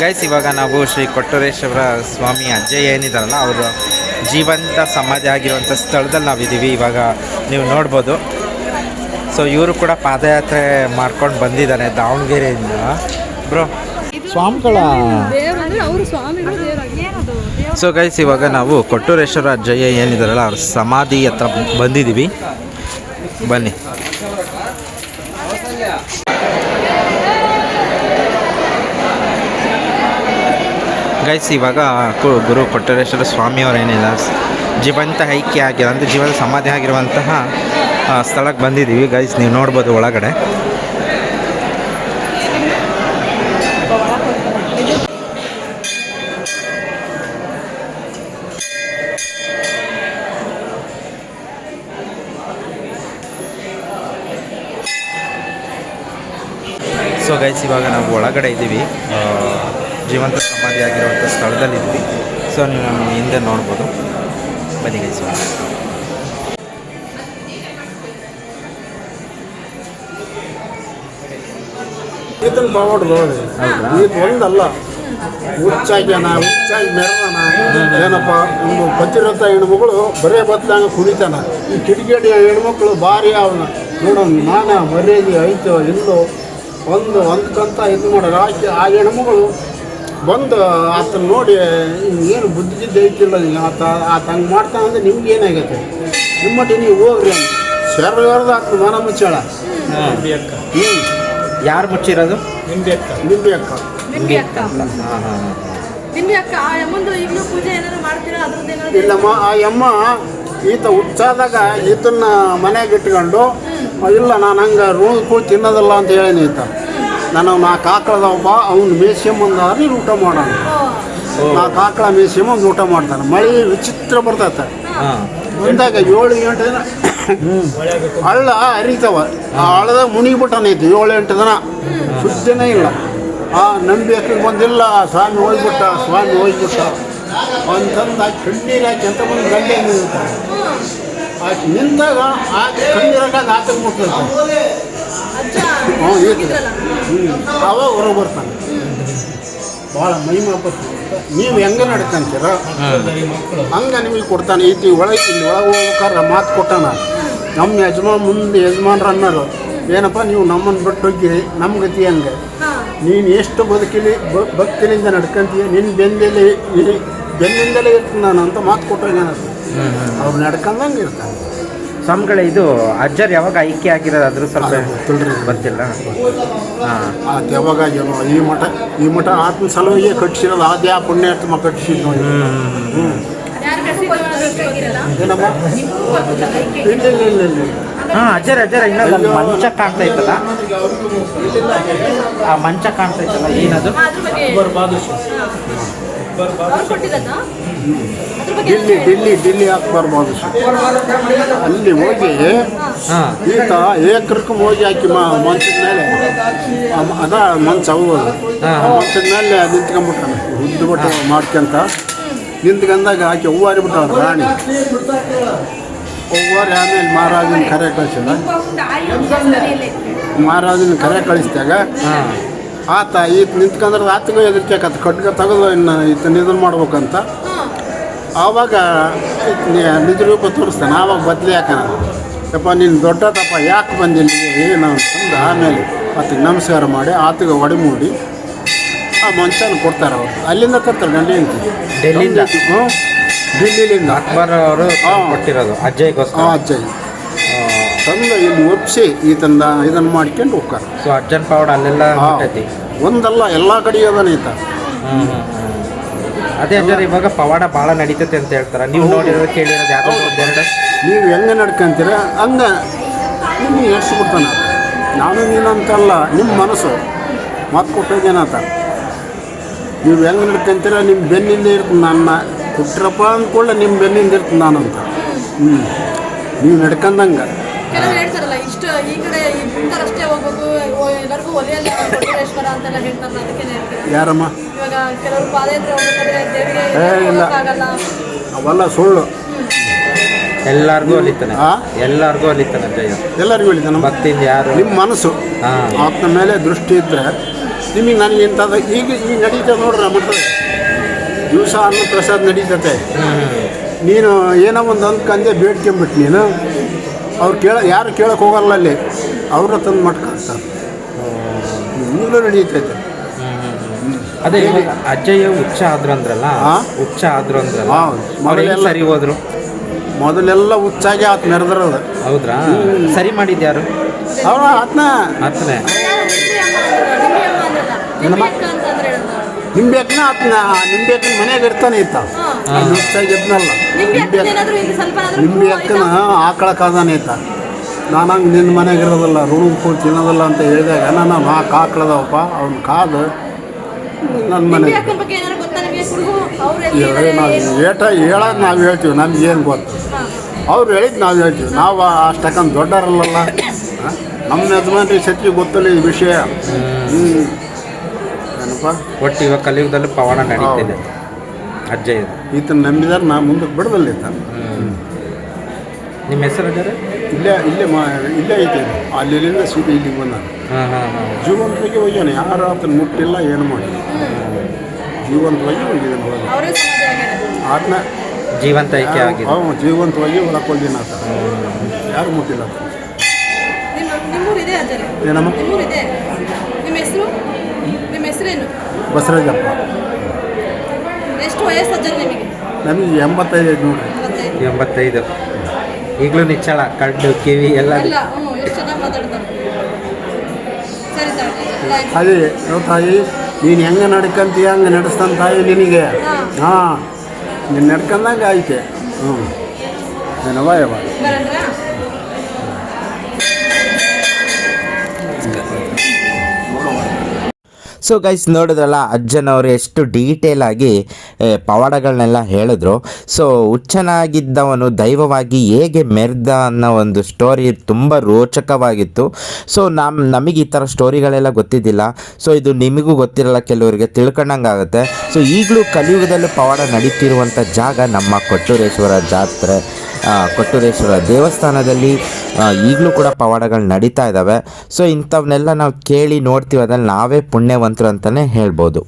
Guys ಇವಾಗ ನಾವು ಶ್ರೀ ಕೊಟ್ಟೂರೇಶ್ವರ ಸ್ವಾಮಿ ಅಜ್ಜಯ್ಯ ಏನಿದಾರಲ್ಲ ಅವರು ಜೀವಂತ ಸಮಾಧಿ ಆಗಿರುವಂಥ ಸ್ಥಳದಲ್ಲಿ ನಾವಿದ್ದೀವಿ. ಇವಾಗ ನೀವು ನೋಡ್ಬೋದು. ಸೊ ಇವರು ಕೂಡ ಪಾದಯಾತ್ರೆ ಮಾಡ್ಕೊಂಡು ಬಂದಿದ್ದಾನೆ ದಾವಣಗೆರೆಯಿಂದ. ಬ್ರೋ ಸ್ವಾಮಿಗಳ ಅವರು ಸ್ವಾಮಿಗಳು ಸೊ ಗೈಸ್ ಇವಾಗ ನಾವು ಕೊಟ್ಟೂರೇಶ್ವರ ಅಜ್ಜಯ್ಯ ಏನಿದಾರಲ್ಲ ಅವ್ರ ಸಮಾಧಿ ಹತ್ರ ಬಂದಿದ್ದೀವಿ. ಬನ್ನಿ. ಗೈಸ್ ಇವಾಗ ಗುರು ಕೊಟ್ಟೂರೇಶ್ವರ ಸ್ವಾಮಿಯವರು ಏನಿಲ್ಲ. ಜೀವಂತ ಐಕ್ಯ ಆಗಿರೋ ಅಂದರೆ ಜೀವನ ಸಮಾಧಿ ಆಗಿರುವಂತಹ ಸ್ಥಳಕ್ಕೆ ಬಂದಿದ್ದೀವಿ. ಗೈಸ್ ನೀವು ನೋಡ್ಬೋದು ಒಳಗಡೆ. ಸೊ ಗೈಸ್ ಇವಾಗ ನಾವು ಒಳಗಡೆ ಇದ್ದೀವಿ. ಜೀವಂತ ಸಮಾಧಿ ಆಗಿರುವಂಥ ಸ್ಥಳದಲ್ಲಿದ್ದೀವಿ. ಸೊ ನೀವು ನಮ್ಮ ಹಿಂದೆ ನೋಡ್ಬೋದು. ಬನ್ನಿ ಗೈಸ್ ಈತನ ಬಾವಡ್ ನೋಡಿ. ಈತ ಒಂದಲ್ಲ. ಹುಚ್ಚಾಗ್ಯಾನ ಹುಚ್ಚಾಗಿ ಮೆರವಣ. ಏನಪ್ಪ ಒಂದು ಬಚ್ಚಿರೋಂಥ ಹೆಣ್ಮಗಳು ಬರೇ ಬತ್ತಂಗ ಕುಣಿತಾನ. ಈ ಕಿಡಿಗೇಡಿ ಹೆಣ್ಮಕ್ಳು ಭಾರಿ ಅವನ. ನೋಡೋಣ ನಾನ ಮರ್ಯಾದೆ ಐತೋ ಇಲ್ಲೋ. ಒಂದು ಒಂದಕ್ಕಂತ ಇದು ಮಾಡೋರು ಆಕೆ ಆ ಹೆಣ್ಮಗಳು ಬಂದು ಆತನ ನೋಡಿ ಏನು ಬುದ್ಧಿ ಐತಿಲ್ಲ ಈಗ ಆತ ಆತ ಹಂಗೆ ಮಾಡ್ತಾನೆ ಅಂದ್ರೆ ನಿಮ್ಗೆ ಏನಾಗೈತೆ ನಿಮ್ಮ ಮಟ್ಟ ನೀವು ಹೋಗ್ರಿ ಅಂತ ಶರ್ವರ್ದು ಆತನ ಮನ ಮುಚ್ಚಾಳ. ಹ್ಞೂ ಯಾರು ಮುಚ್ಚಿರೋದು? ನಿಂಬೆ ಅಕ್ಕ. ನಿಂಬೆ ಅಕ್ಕ. ನಿಂಬೆ ಅಕ್ಕ. ಹಾಂ ಹಾಂ ನಿಂಬೆ ಅಕ್ಕ ಆ ಅಮ್ಮಂದು ಈಗಲೂ ಪೂಜೆ ಏನಾದ್ರು ಮಾಡ್ತೀರಾ? ಅದ್ರದ್ದು ಏನಾದ್ರು ಇಲ್ಲಮ್ಮ ಆ ಯಮ್ಮ ಈತ ಹುಚ್ಚಾದಾಗ ಈತನ್ನ ಮನೆಗೆ ಇಟ್ಕೊಂಡು ಇಲ್ಲ ನಾನು ಹಂಗೆ ರೋಗ ಕೂಡ ತಿನ್ನೋದಲ್ಲ ಅಂತ ಹೇಳೀನಿ ಆಯ್ತ ನಾನು ನಾಲ್ಕು ಆಕಳದವಪ್ಪ ಅವ್ನು ಮೇಸ್ಕೊಂಬಂದಾದ್ರೆ ಊಟ ಮಾಡೋಣ ನಾಲ್ಕು ಆಕಳ ಮೇಸ್ಕೊಂಬಂದು ಊಟ ಮಾಡ್ತಾನೆ. ಮಳೆ ವಿಚಿತ್ರ ಬರ್ತೈತೆ. ಬಂದಾಗ ಏಳು ಎಂಟು ದಿನ ಹಳ್ಳ ಹರಿತಾವ. ಆ ಹಳ್ಳದಾಗ ಮುನಿಗ್ಬಿಟ್ಟಾನೈತಿ ಏಳು ಎಂಟು ದಿನ. ಸುದ್ದಿನೇ ಇಲ್ಲ. ಆ ನಂಬಿ ಯಾಕೆ ಬಂದಿಲ್ಲ ಸ್ವಾಮಿ ಹೋಗ್ಬಿಟ್ಟ ಸ್ವಾಮಿ ಹೋಗ್ಬಿಟ್ಟ. ಅಂತಂದು ಕಣ್ಣೀರು ಹಾಕಿ ಅಂತ ಬಂದು ಗಂಟೆ ನಿಂತಾಗ ಆ ಕಣ್ಣಿರಾಗ ನಾಟಕ ಮುಟ್ಟಿರ್ತಾನೆ ಅವಾಗ ಹೊರಗೆ ಬರ್ತಾನೆ. ಭಾಳ ಬರ್ತದೆ ನೀವು ಹೆಂಗೆ ನಡ್ಕಂತೀರ? ಹಂಗೆ ನಿಮಗೆ ಕೊಡ್ತಾನೆ. ಈತಿ ಒಳಗೆ ಇಲ್ಲಿ ಒಳಗೆ ಹೋಗ್ಬೇಕಾದ್ರೆ ಮಾತು ಕೊಟ್ಟಾನ ನಮ್ಮ ಯಜಮಾನ್ ಮುಂದೆ ಯಜಮಾನ್ರು ಅನ್ನೋರು, ಏನಪ್ಪ ನೀವು ನಮ್ಮನ್ನು ಬಿಟ್ಟು ಹೋಗಿರಿ ನಮ್ಮ ಗತಿ ಹಂಗೆ? ನೀನು ಎಷ್ಟು ಬದುಕಿಲಿ ಭಕ್ತಿನಿಂದ ನಡ್ಕಂತೀಯ? ನಿನ್ನ ಇರಿ- ಬೆನ್ನಿಂದಲೇ ಇರ್ತೀನಿ ನಾನು ಅಂತ ಮಾತು ಕೊಟ್ಟೋಗಿ ನಾನು ಅವ್ರು ನಡ್ಕೊಂಡಂಗೆ ಇರ್ತಾರೆ. ಸ್ವಾಮಿಗಳ ಇದು ಅಜ್ಜರ್ ಯಾವಾಗ ಐಕ್ಯ ಆಗಿರೋದು? ಅದ್ರ ಸ್ವಲ್ಪ ತುಳಿದ್ರೆ ಗೊತ್ತಿಲ್ಲ. ಹಾಂ. ಅದು ಯಾವಾಗ ಏನೋ ಈ ಮಠ ಈ ಮಠ ಆತ್ಮ ಸಲುವಾಗಿ ಕಟ್ಟಿಸಿರೋದು ಆದ್ಯಾ ಪುಣ್ಯಾತ್ಮ ಕಟ್ಟಿಸಿದ್ ನೋಡಿ. ಹ್ಞೂ ಯಾರು ಕಟ್ಟಿರಲ್ಲ ಏನಮ್ಮ? ಇಲ್ಲ ಇಲ್ಲ ಇಲ್ಲ ಇಲ್ಲ. ಹಾಂ ಅಜ್ಜರ್ ಅಜ್ಜರ್ ಇನ್ನೊಂದು ಮಂಚ ಕಾಣ್ತಾ ಇತ್ತಲ್ಲ? ಆ ಮಂಚ ಕಾಣ್ತಾ ಇತ್ತಲ್ಲ ಏನದು? ಡಿಲ್ಲಿ ಡಿಲ್ಲಿ ಡಿಲ್ಲಿ ಯಾಕೆ ಬರ್ಬೋದು ಅಲ್ಲಿ ಹೋಗಿ ಹಾಂ. ಈತ ಏಕರಕ್ಕೆ ಹೋಗಿ ಹಾಕಿ ಮ ಮಂಚದ ಮೇಲೆ. ಅದ ಮಂಚ ಹೋಗೋದು ಹಾ. ಮಂಚದ ಮೇಲೆ ನಿಂತ್ಕೊಂಡ್ಬಿಟ್ಟಾನ. ಹುದ್ದು ಬಿಟ್ಟು ಮಾಡ್ಕೊಂತ ನಿಂತ್ಕಂದಾಗ ಹಾಕಿ ಹೂವಾರಿ ಬಿಟ್ಟಾಳ ರಾಣಿ. ಹೂವಾರಿ ಆಮೇಲೆ ಮಹಾರಾಜನ ಕರೆ ಕಳಿಸಿದ. ಮಹಾರಾಜನ ಕರೆ ಕಳಿಸಿದಾಗ ಹಾಂ. ಆತ ಈತ ನಿಂತ್ಕೊಂಡ್ರೆ ಆತಗೂ ಎದುರ್ಕ್ಯಾಕತ್ತ ಕಡ್ಗ ತೆಗೆದು ಇನ್ನು ಈತನ ಇದನ್ನು ಮಾಡ್ಬೇಕಂತ. ಆವಾಗ ನಿಜ ರೂಪ ತೋರಿಸ್ತಾನೆ. ಆವಾಗ ಬದಲಿ ಯಾಕನ ಯಪ್ಪ ನೀನು ದೊಡ್ಡ ತಪ್ಪ ಯಾಕೆ ಬಂದಿಲ್ಲ? ಏನು ಅಂತಂದು ಆಮೇಲೆ ಆತಗೆ ನಮಸ್ಕಾರ ಮಾಡಿ ಆತಗೆ ಒಡಮೂಡಿ ಆ ಮಂಚನ ಕೊಡ್ತಾರೆ ಅವರು. ಅಲ್ಲಿಂದ ತರ್ತಾರೆ ಡೆಲ್ಲಿ ಅಂತ ಡೆಲ್ಲಿಂದ? ಹ್ಞೂ. ಡಿಲ್ಲಿಲಿಂದ. ಅಕ್ಬರ್ ಅವರು. ಕೊಟ್ಟಿರೋದು ಅಜ್ಜಯ್ಗೋಸ್ಕರ ಹಾಂ ಅಜ್ಜ ತಂದು ಇಲ್ಲಿ ಒಪ್ಪಿಸಿ ಈತಂದ ಇದನ್ನು ಮಾಡ್ಕೊಂಡು ಹೋಗ್ತಾರೆ. ಸೊ ಅರ್ಜನ್ ಪೌಡ್ ಅಲ್ಲೆಲ್ಲ ಹಾ. ಒಂದಲ್ಲ ಎಲ್ಲ ಕಡೆ ಅದನ್ನ ಈತ. ಅದೇ ಅಜ್ಜರ್ ಇವಾಗ ಪವಾಡ ಭಾಳ ನಡೀತೈತೆ ಅಂತ ಹೇಳ್ತಾರೆ. ನೀವು ನೋಡಿರೋದು ಕೇಳಿರೋದು ಯಾವ್ದೋ ಒಂದೆರಡು ನೀವು ಹೆಂಗೆ ನಡ್ಕೊಂತೀರ? ಹಂಗೆ. ನಿಮ್ಗೆ ಎಡ್ಸ್ಬಿಡ್ತಾನೆ ನಾನು ನೀನಂತಲ್ಲ ನಿಮ್ಮ ಮನಸ್ಸು. ಮಾತು ಕೊಟ್ಟೋಗೇನಾತ ನೀವು ಹೆಂಗೆ ನಡ್ಕೊಂತೀರ? ನಿಮ್ಮ ಬೆನ್ನಿಂದ ಇರ್ತದೆ ನನ್ನ. ಕೊಟ್ರಪ್ಪ ಅಂದ್ಕೊಳ್ಳೆ ನಿಮ್ಮ ಬೆನ್ನಿಂದ ಇರ್ತೀನಿ ನಾನಂತ. ಹ್ಞೂ ನೀವು ನಡ್ಕೊಂಡಂಗೆ ಕೆಲವರು ಹೇಳ್ತಾರಲ್ಲ ಇಷ್ಟು ಈ ಕಡೆ ಇಂಥರಷ್ಟೇ ಹೋಗ್ಬೇಕು ಎಲ್ಲರಿಗೂ ಒಲೆಯಲ್ಲ ಕೊಟ್ಟರೇಶ್ವರ ಅಂತೆಲ್ಲ ಹೇಳ್ತಾರಲ್ಲ ಅದಕ್ಕೆ ಹೇಳ್ತೀರಾ? ಯಾರಮ್ಮ? ಇವಾಗ ಕೆಲವರು ಪಾದಯಾತ್ರೆ ಹೋಗ್ಬೇಕಾದ್ರೆ ಇಲ್ಲ. ಆಗಲ್ಲ ಅವೆಲ್ಲ ಸುಳ್ಳು. ಎಲ್ಲಾರ್ಗೂ ಒಲಿತಾನೆ ಆ? ಎಲ್ಲಾರ್ಗೂ ಒಲಿತಾನೆ ಜಯ ಎಲ್ಲರಿಗೂ ಹೇಳಿದ್ದಾನೆ ಭಕ್ತಿಯಿಂದ ಯಾರು? ನಿಮ್ಮ ಮನಸ್ಸು. ಹಾ. ಆತನ ಮೇಲೆ ದೃಷ್ಟಿ ಇದ್ದರೆ ನಿಮಗೆ ನನಗೆ ಇಂಥದ್ದು ಈಗ ಈಗ ನಡೀತದೆ ನೋಡ್ರಿ ನಮ್ಮ ಮಠದಲ್ಲಿ. ದಿವಸ ಅನ್ನ ಪ್ರಸಾದ ನಡೀತತೆ ನೀನು ಏನೋ ಒಂದು ಅಂದ್ಕಂದೆ ಬೇಡ್ಕೊಂಬಿಟ್ಟು ನೀನು. ಅವ್ರು ಕೇಳ ಯಾರು ಕೇಳಕ್ಕೆ ಹೋಗಲ್ಲ ಅಲ್ಲಿ. ಅವ್ರನ್ನ ತಂದು ಮಾಡ್ಕೊಳ್ತಾರೆ ಈಗಲೂ ನಡೀತೈತೆ. ಅದೇ ಅಜ್ಜಯ್ಯ ಉಚ್ಚ ಆದ್ರು ಅಂದ್ರಲ್ಲ ಹುಚ್ಚ ಉಚ್ಚ ಆದ್ರು ಅಂದ್ರಲ್ಲ ಮೊದಲೆಲ್ಲ- ಸರಿ ಹೋದ್ರು? ಮೊದಲೆಲ್ಲ ಹುಚ್ಚಾಗಿ ಆತ ನಡೆದ್ರ ಹೌದ್ರಾ? ಸರಿ ಮಾಡಿದ್ಯಾರು ಅವ್ರ ಆತನ. ಆತನೇ. ನಿಂಬೆ ಅಕ್ಕ ಅಂತಂದ್ರೆ ಹೇಳೋದು. ನಿಂಬೆಕ್ಕನ ಆತನ ನಿಂಬೆಕ್ಕನ ಮನೆಯಾಗ ಇರ್ತಾನೆ ಇತ್ತ. ಹುಚ್ಚಾಗಿ ಇದ್ನಲ್ಲ ನಿಂಬೆ ನಿಂಬೆ ಅಕ್ಕನ ಆಕಳ ಕಾದಾನೆ ಇತ್ತ. ನಾನು ಹಂಗೆ ನಿನ್ನ ಮನೆಗೆ ಇರೋದಲ್ಲ ರೂಮ್ ಕೂಡಿ ತಿನ್ನೋದಲ್ಲ ಅಂತ ಹೇಳಿದಾಗ ನಾನು ನಾಲ್ಕು ಆಕಳದವಪ್ಪ ಅವ್ನ ಕಾದು ನನ್ನ ಮನೆ ಏಟ ಹೇಳೋದು ನಾವು ಹೇಳ್ತೀವಿ ನಮ್ಗೇನು ಗೊತ್ತು. ಅವ್ರು ಹೇಳಿದ್ದು ನಾವು ಹೇಳ್ತೀವಿ ನಾವು ಅಷ್ಟಕ್ಕಂತ ದೊಡ್ಡರಲ್ಲಲ್ಲ? ಆ? ನಮ್ಮ ಯಜಮಾನ್ರಿ ಸತ್ಯ ಗೊತ್ತಲ್ಲ ಈ ವಿಷಯ. ಹ್ಞೂ ಏನಪ್ಪ ಒಟ್ಟು ಇವಾಗ ಕಲಿಯುಗದಲ್ಲಿ ಪವಾಡ ನಡೀತಿದೆ. ಅಜ್ಜಯ್ಯ ಈತನ ನಂಬಿದಾರೆ ನಾ ಮುಂದಕ್ಕೆ ಬಿಡದಲ್ಲ ಈತ ನಿಮ್ಮ ಹೆಸರು ಅಜ್ಜಾರೆ ಇಲ್ಲೇ ಇಲ್ಲೇ ಮಾ ಇಲ್ಲೇ ಐತೆ ಅಲ್ಲಿ ಅಲ್ಲಿಂದ ಸೀದಾ ಇಲ್ಲಿಗೆ ಬಂದ ಹಾಂ ಹಾಂ ಹಾಂ. ಜೀವಂತವಾಗಿ ಹೋಗ್ಯಾನೆ ಯಾರು ಆತನ ಮುಟ್ಟಿಲ್ಲ ಏನು ಮಾಡಿ ಜೀವಂತವಾಗಿ ಹೋಗಿದ್ದಾನೆ ಒಳಗೆ ಆತನ ಜೀವಂತ ಐಕ್ಯ ಆಗಿದೆ. ಅವನು ಜೀವಂತವಾಗಿ ಹೋಗಿನ ಆತ. ಯಾರು ಮುಟ್ಟಿಲ್ಲ ಆತ ಇದೆ ಏನಮ್ಮ? ನಿಮ್ಮ ಹೆಸರು? ಹೆಸರೇನು? ಬಸವರಾಜಪ್ಪ. ಎಷ್ಟು ವಯಸ್ಸು ಅಜ್ಜರೆ ನಿಮಗೆ? ನಮಗೆ ಎಂಬತ್ತೈದು ನೋಡ್ರಿ. ಎಂಬತ್ತೈದು. ಈಗಲೂ ನಿಚ್ಚಳ ಕಡ್ಡು ಕಿವಿ ಎಲ್ಲ ಅಲ್ಲ ಹ್ಞೂ ಎಷ್ಟು ಚೆನ್ನಾಗಿ ಮಾತಾಡ್ತಾರೆ. ಸರಿ ತಾಯಿ. ಅದೇ ನೋ ತಾಯಿ ನೀನು ಹೆಂಗೆ ನಡ್ಕಂತೀಯ ಹಂಗೆ ನಡೆಸ್ತಾನ ತಾಯಿ ನಿನಗೆ? ಹಾಂ. ನೀನು ನಡ್ಕಂದಂಗೆ ಆಯ್ತೆ. ಹ್ಞೂ ಏನವ ಯಾವ ಸೊ ಗೈಸ್ ನೋಡಿದ್ರಲ್ಲ ಅಜ್ಜನವರು ಎಷ್ಟು ಡೀಟೇಲ್ ಆಗಿ ಪವಾಡಗಳನ್ನೆಲ್ಲ ಹೇಳಿದ್ರು. ಸೊ ಹುಚ್ಚನಾಗಿದ್ದವನು ದೈವವಾಗಿ ಹೇಗೆ ಮೆರೆದ ಅನ್ನೋ ಒಂದು ಸ್ಟೋರಿ ತುಂಬ ರೋಚಕವಾಗಿತ್ತು. ಸೊ ನಮ್ಮ ನಮಗೆ ಈ ಥರ ಸ್ಟೋರಿಗಳೆಲ್ಲ ಗೊತ್ತಿದ್ದಿಲ್ಲ. ಸೊ ಇದು ನಿಮಗೂ ಗೊತ್ತಿರಲ್ಲ, ಕೆಲವರಿಗೆ ತಿಳ್ಕೊಂಡಂಗಾಗುತ್ತೆ. ಸೊ ಈಗಲೂ ಕಲಿಯುಗದಲ್ಲೂ ಪವಾಡ ನಡೀತಿರುವಂಥ ಜಾಗ ನಮ್ಮ ಕೊಟ್ಟೂರೇಶ್ವರ ಜಾತ್ರೆ. ಕೊಟ್ಟೂರೇಶ್ವರ ದೇವಸ್ಥಾನದಲ್ಲಿ ಈಗಲೂ ಕೂಡ ಪವಾಡಗಳು ನಡೀತಾ ಇದ್ದಾವೆ ಸೊ ಇಂಥವನ್ನೆಲ್ಲ ನಾವು ಕೇಳಿ ನೋಡ್ತೀವಿ, ಅದ್ರಲ್ಲಿ ನಾವೇ ಪುಣ್ಯವಂತರು ಅಂತಲೇ ಹೇಳ್ಬೋದು.